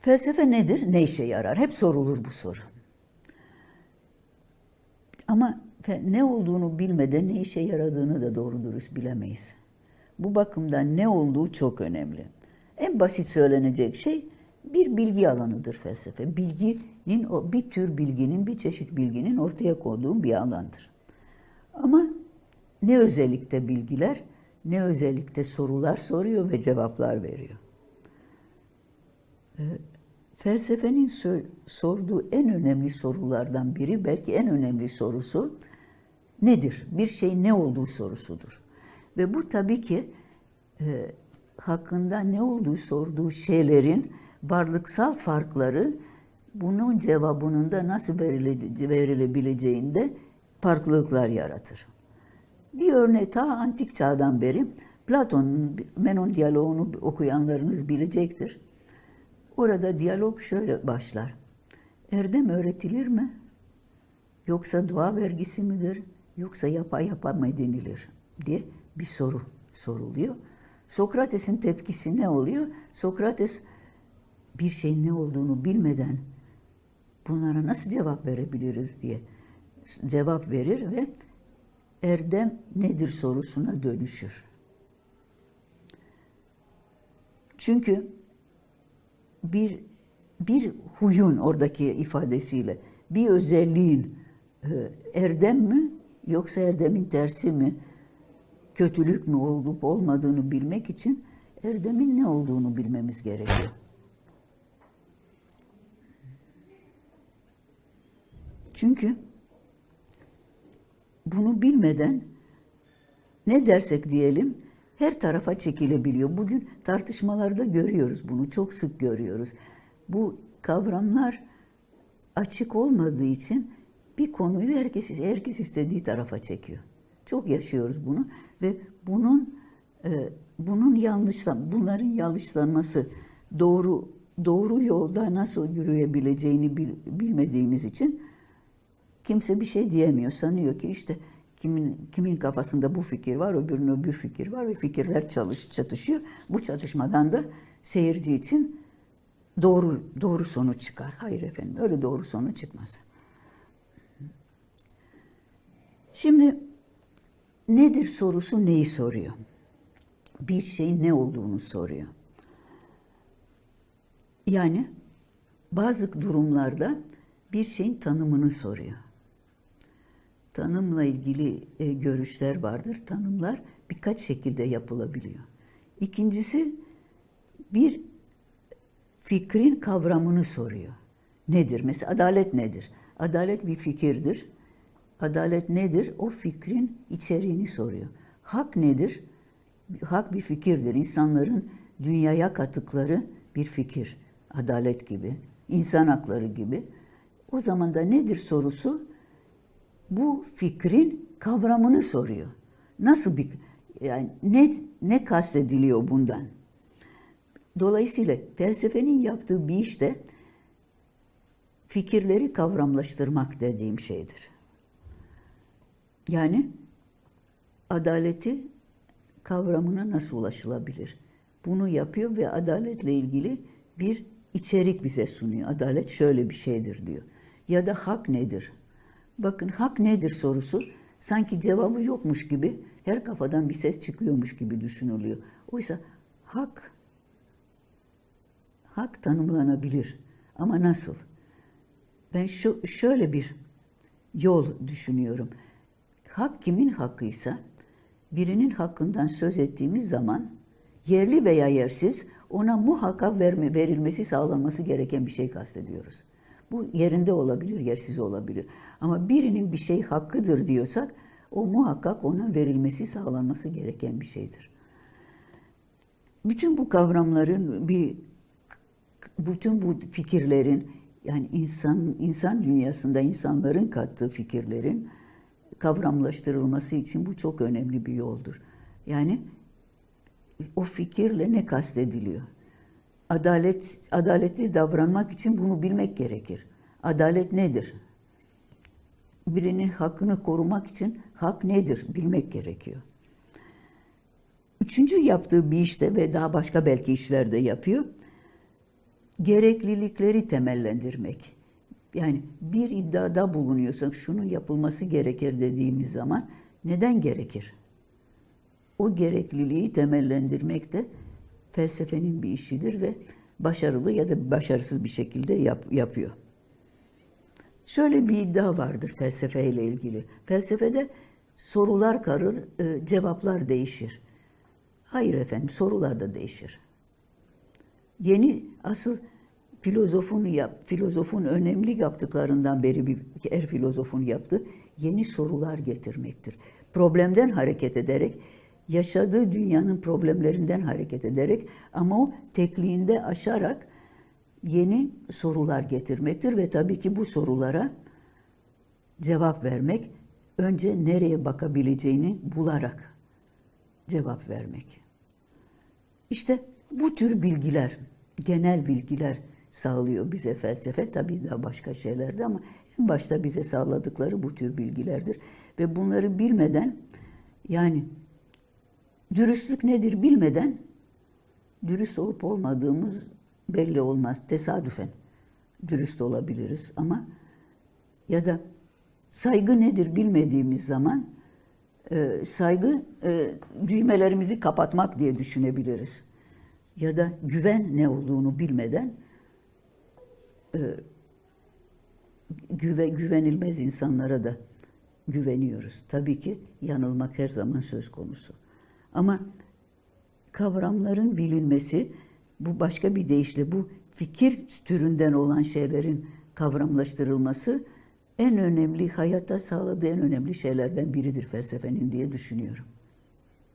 Felsefe nedir? Ne işe yarar? Hep sorulur bu soru. Ama ne olduğunu bilmeden ne işe yaradığını da doğru dürüst bilemeyiz. Bu bakımdan ne olduğu çok önemli. En basit söylenecek şey bir bilgi alanıdır felsefe. Bilginin, o bir tür bilginin, bir çeşit bilginin ortaya koyduğu bir alandır. Ama ne özellikle bilgiler, ne özellikle sorular soruyor ve cevaplar veriyor. Ee, Felsefenin sorduğu en önemli sorulardan biri, belki en önemli sorusu nedir? Bir şey ne olduğu sorusudur. Ve bu tabii ki e, hakkında ne olduğu sorduğu şeylerin varlıksal farkları bunun cevabının da nasıl verile- verilebileceğinde farklılıklar yaratır. Bir örnek ta antik çağdan beri Platon'un Menon diyaloğunu okuyanlarınız bilecektir. Orada diyalog şöyle başlar. Erdem öğretilir mi? Yoksa doğa vergisi midir? Yoksa yapa yapa mı edinilir? diye bir soru soruluyor. Sokrates'in tepkisi ne oluyor? Sokrates bir şeyin ne olduğunu bilmeden bunlara nasıl cevap verebiliriz diye cevap verir ve erdem nedir sorusuna dönüşür. Çünkü bir bir huyun oradaki ifadesiyle bir özelliğin e, erdem mi yoksa erdemin tersi mi kötülük mü olup olmadığını bilmek için erdemin ne olduğunu bilmemiz gerekiyor. Çünkü bunu bilmeden ne dersek diyelim her tarafa çekilebiliyor. Bugün tartışmalarda görüyoruz bunu, çok sık görüyoruz. Bu kavramlar açık olmadığı için bir konuyu herkes herkes istediği tarafa çekiyor. Çok yaşıyoruz bunu ve bunun e, bunun yanlışlan bunların yanlışlanması doğru doğru yolda nasıl yürüyebileceğini bil, bilmediğimiz için kimse bir şey diyemiyor. Sanıyor ki işte kimin kimin kafasında bu fikir var, öbürünün öbür fikir var ve fikirler çalış çatışıyor. Bu çatışmadan da seyirci için doğru doğru sonuç çıkar. Hayır efendim, öyle doğru sonuç çıkmaz. Şimdi nedir sorusu neyi soruyor? Bir şeyin ne olduğunu soruyor. Yani bazı durumlarda bir şeyin tanımını soruyor. Tanımla ilgili e, görüşler vardır. Tanımlar birkaç şekilde yapılabiliyor. İkincisi bir fikrin kavramını soruyor. Nedir? Mesela adalet nedir? Adalet bir fikirdir. Adalet nedir? O fikrin içeriğini soruyor. Hak nedir? Hak bir fikirdir. İnsanların dünyaya kattıkları bir fikir. Adalet gibi, insan hakları gibi. O zaman da nedir sorusu? Bu fikrin kavramını soruyor. Nasıl bir yani ne ne kastediliyor bundan? Dolayısıyla felsefenin yaptığı bir işte fikirleri kavramlaştırmak dediğim şeydir. Yani adaleti kavramına nasıl ulaşılabilir? Bunu yapıyor ve adaletle ilgili bir içerik bize sunuyor. Adalet şöyle bir şeydir diyor. Ya da hak nedir? Bakın hak nedir sorusu sanki cevabı yokmuş gibi her kafadan bir ses çıkıyormuş gibi düşünülüyor. Oysa hak hak tanımlanabilir ama nasıl? Ben şu şöyle bir yol düşünüyorum. Hak kimin hakkıysa birinin hakkından söz ettiğimiz zaman yerli veya yersiz ona muhakkak verme, verilmesi sağlanması gereken bir şey kastediyoruz. Bu yerinde olabilir, yersiz olabilir. Ama birinin bir şey hakkıdır diyorsak o muhakkak ona verilmesi sağlanması gereken bir şeydir. Bütün bu kavramların bir bütün bu fikirlerin yani insan insan dünyasında insanların kattığı fikirlerin kavramlaştırılması için bu çok önemli bir yoldur. Yani o fikirle ne kastediliyor? Adalet adaletli davranmak için bunu bilmek gerekir. Adalet nedir? Birinin hakkını korumak için hak nedir bilmek gerekiyor. Üçüncü yaptığı bir işte ve daha başka belki işlerde yapıyor. gereklilikleri temellendirmek. Yani bir iddiada bulunuyorsak şunun yapılması gerekir dediğimiz zaman neden gerekir? O gerekliliği temellendirmek de felsefenin bir işidir ve başarılı ya da başarısız bir şekilde yap, yapıyor. Şöyle bir iddia vardır felsefeyle ilgili. Felsefede sorular karır, e, cevaplar değişir. Hayır efendim, sorular da değişir. Yeni asıl filozofun yap, filozofun önemli yaptıklarından beri bir her filozofun yaptığı yeni sorular getirmektir. Problemden hareket ederek yaşadığı dünyanın problemlerinden hareket ederek ama o tekliğinde aşarak yeni sorular getirmektir ve tabii ki bu sorulara cevap vermek önce nereye bakabileceğini bularak cevap vermek. İşte bu tür bilgiler, genel bilgiler sağlıyor bize felsefe. Tabii daha başka şeyler de ama en başta bize sağladıkları bu tür bilgilerdir. Ve bunları bilmeden yani dürüstlük nedir bilmeden dürüst olup olmadığımız belli olmaz. Tesadüfen dürüst olabiliriz ama ya da saygı nedir bilmediğimiz zaman e, saygı e, düğmelerimizi kapatmak diye düşünebiliriz. Ya da güven ne olduğunu bilmeden e, güve, güvenilmez insanlara da güveniyoruz. Tabii ki yanılmak her zaman söz konusu. Ama kavramların bilinmesi, bu başka bir deyişle bu fikir türünden olan şeylerin kavramlaştırılması en önemli, hayata sağladığı en önemli şeylerden biridir felsefenin diye düşünüyorum.